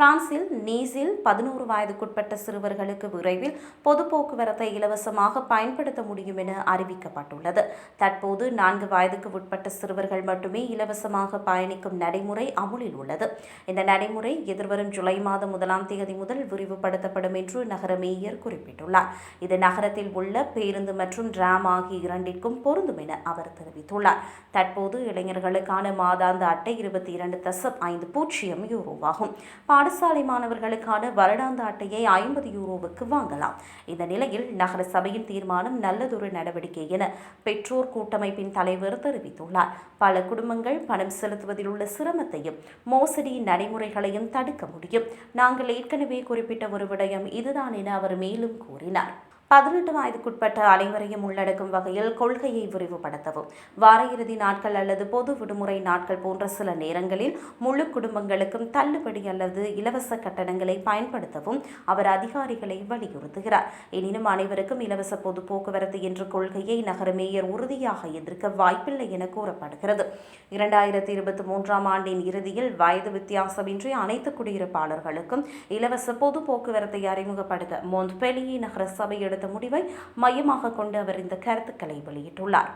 பிரான்சில் நீஸில் பதினோரு வயதுக்குட்பட்ட சிறுவர்களுக்கு விரைவில் பொது போக்குவரத்தை இலவசமாக பயன்படுத்த முடியும் என அறிவிக்கப்பட்டுள்ளது. தற்போது நான்கு வயதுக்கு உட்பட்ட சிறுவர்கள் மட்டுமே இலவசமாக பயணிக்கும் நடைமுறை அமுலில் உள்ளது. இந்த நடைமுறை எதிர்வரும் ஜூலை மாதம் முதலாம் தேதி முதல் விரிவுபடுத்தப்படும் என்று நகர மேயர் குறிப்பிட்டுள்ளார். இது நகரத்தில் உள்ள பேருந்து மற்றும் டிராம் ஆகிய இரண்டிற்கும் பொருந்தும் என அவர் தெரிவித்துள்ளார். தற்போது இளைஞர்களுக்கான மாதாந்த அட்டை இருபத்தி இரண்டு தசம் ஐந்து பூஜ்ஜியம் யூரோவாகும். பாடசாலை மாணவர்களுக்கான வருடாந்த அட்டையை ஐம்பது யூரோவுக்கு வாங்கலாம். இந்த நிலையில் நகர சபையின் தீர்மானம் நல்லதொரு நடவடிக்கை என பெற்றோர் கூட்டமைப்பின் தலைவர் தெரிவித்துள்ளார். பல குடும்பங்கள் பணம் செலுத்துவதில் உள்ள சிரமத்தையும் மோசடி நடைமுறைகளையும் தடுக்க முடியும். நாங்கள் ஏற்கனவே குறிப்பிட்ட ஒரு விடயம் இதுதான் என அவர் மேலும் கூறினார். பதினெட்டு வயதுக்குட்பட்ட அனைவரையும் உள்ளடக்கும் வகையில் கொள்கையை விரிவுபடுத்தவும். வார இறுதி நாட்கள் அல்லது பொது விடுமுறை நாட்கள் போன்ற சில நேரங்களில் முழு குடும்பங்களுக்கும் தள்ளுபடி அல்லது இலவச கட்டணங்களை பயன்படுத்தவும் அவர் அதிகாரிகளை வலியுறுத்துகிறார். எனினும் அனைவருக்கும் இலவச பொது போக்குவரத்து என்ற கொள்கையை நகர மேயர் உறுதியாக எதிர்க்க வாய்ப்பில்லை என கூறப்படுகிறது. இரண்டாயிரத்தி இருபத்தி மூன்றாம் ஆண்டின் இறுதியில் வயது வித்தியாசமின்றி அனைத்து குடியிருப்பாளர்களுக்கும் இலவச பொது போக்குவரத்தை அறிமுகப்படுத்த மொந்த்பெலியே நகர சபை எடுத்த முடிவை மையமாக கொண்டு அவர் இந்த கருத்துக்களை வெளியிட்டுள்ளார்.